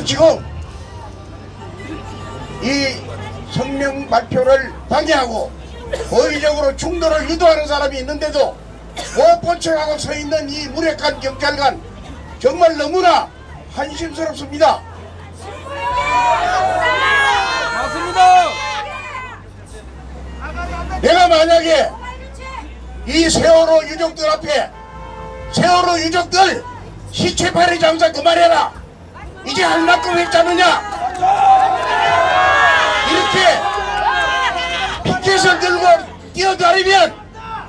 그래서 지금 이 성명 발표를 방해하고 고의적으로 충돌을 유도하는 사람이 있는데도 못 본 척하고 서 있는 이 무력한 경찰관 정말 너무나 한심스럽습니다. 맞습니다. 내가 만약에 이 세월호 유족들 앞에 세월호 유족들 시체팔이 장사 그만해라 이제 할 만큼 했잖느냐? 이렇게 피켓을 들고 뛰어다니면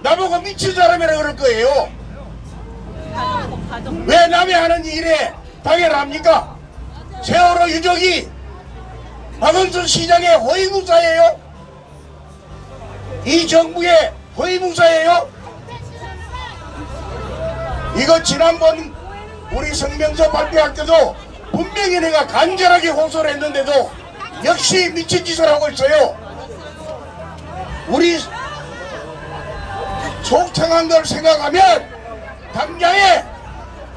나보고 미친 사람이라 그럴 거예요. 왜 남이 하는 일에 방해를 합니까? 세월호 유족이 박원순 시장의 호위무사예요? 이 정부의 허위무사예요? 이거 지난번 우리 성명서 발표할 때도 분명히 내가 간절하게 호소를 했는데도 역시 미친 짓을 하고 있어요. 우리 속상한 걸 생각하면 당장에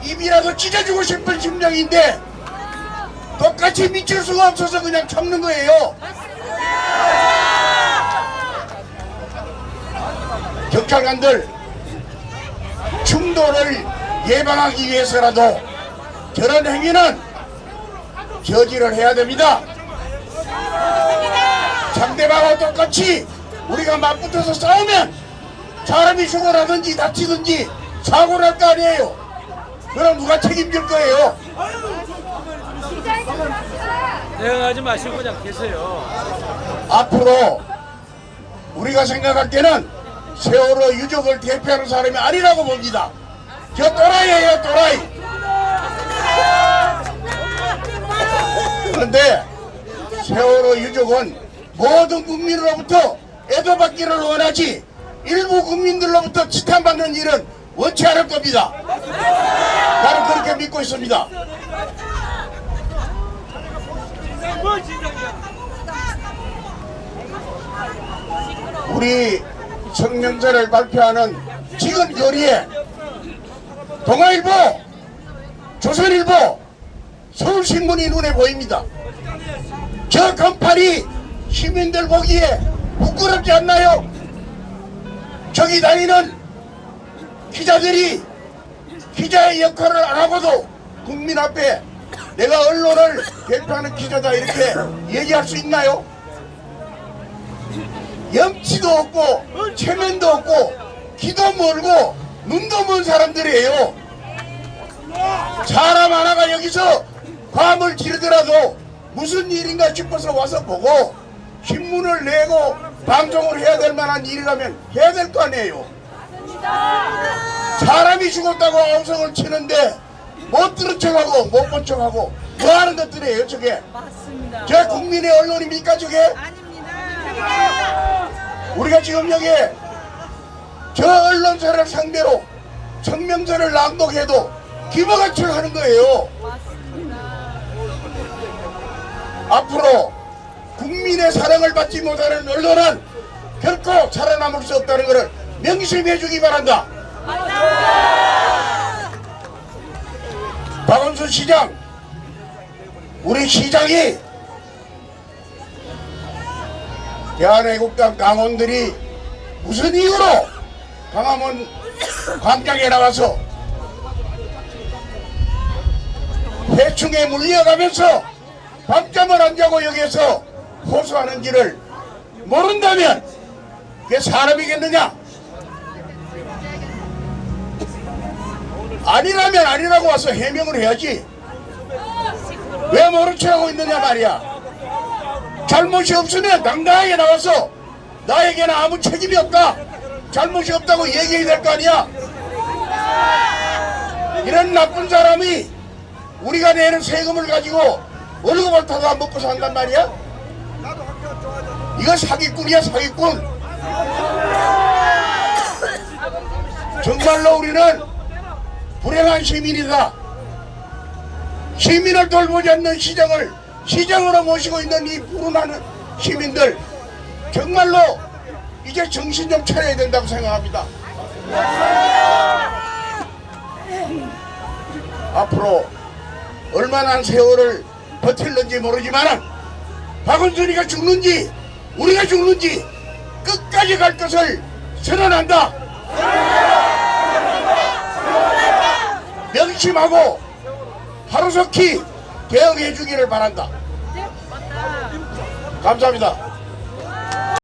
입이라도 찢어주고 싶은 심정인데 똑같이 미칠 수가 없어서 그냥 참는 거예요. 경찰관들 충돌을 예방하기 위해서라도 저런 행위는 저지를 해야 됩니다. 상대방과 똑같이 우리가 맞붙어서 싸우면 사람이 죽어나든지 다치든지 사고 날 거 아니에요. 그럼 누가 책임질 거예요? 대응하지 마시고 그냥 계세요. 앞으로 우리가 생각할 때는 세월호 유족을 대표하는 사람이 아니라고 봅니다. 저 또라이예요, 또라이. 그런데 세월호 유족은 모든 국민으로부터 애도받기를 원하지 일부 국민들로부터 지탄받는 일은 원치 않을 겁니다. 나는 그렇게 믿고 있습니다. 우리 성명서를 발표하는 지금 거리에 동아일보, 조선일보, 서울신문이 눈에 보입니다. 저 건팔이 시민들 보기에 부끄럽지 않나요? 저기 다니는 기자들이 기자의 역할을 안 하고도 국민 앞에 내가 언론을 대표하는 기자다 이렇게 얘기할 수 있나요? 염치도 없고 체면도 없고 귀도 멀고 눈도 먼 사람들이에요. 사람 하나가 여기서 과음을 지르더라도 무슨 일인가 싶어서 와서 보고 신문을 내고 방송을 해야 될 만한 일이라면 해야 될 거 아니에요. 사람이 죽었다고 아우성을 치는데 못 들은 척하고 못 본 척하고 뭐 하는 것들이에요 저게 맞습니다. 저 국민의 언론입니까 저게 아닙니다. 우리가 지금 여기 저 언론사를 상대로 성명서를 낭독해도 기모가출 하는 거예요. 앞으로 국민의 사랑을 받지 못하는 언론은 결코 살아남을 수 없다는 것을 명심해 주기 바란다. 박원순 시장, 우리 시장이 대한애국당 강원들이 무슨 이유로 광화문 광장에 나와서 해충에 물려가면서 밤잠을 안 자고 여기에서 호소하는지를 모른다면 그게 사람이겠느냐? 아니라면 아니라고 와서 해명을 해야지. 왜 모른 척하고 있느냐 말이야. 잘못이 없으면 당당하게 나와서 나에게는 아무 책임이 없다. 잘못이 없다고 얘기해야 될 거 아니야. 이런 나쁜 사람이 우리가 내는 세금을 가지고 월급을 타도 안 먹고 산단 말이야? 이거 사기꾼이야 사기꾼. 정말로 우리는 불행한 시민이다. 시민을 돌보지 않는 시장을 시장으로 모시고 있는 이 불운한 시민들 정말로 이제 정신 좀 차려야 된다고 생각합니다. 앞으로 얼마나 세월을 버틸는지 모르지만 박원순이가 죽는지 우리가 죽는지 끝까지 갈 것을 선언한다. 명심하고 하루속히 대응해 주기를 바란다. 감사합니다.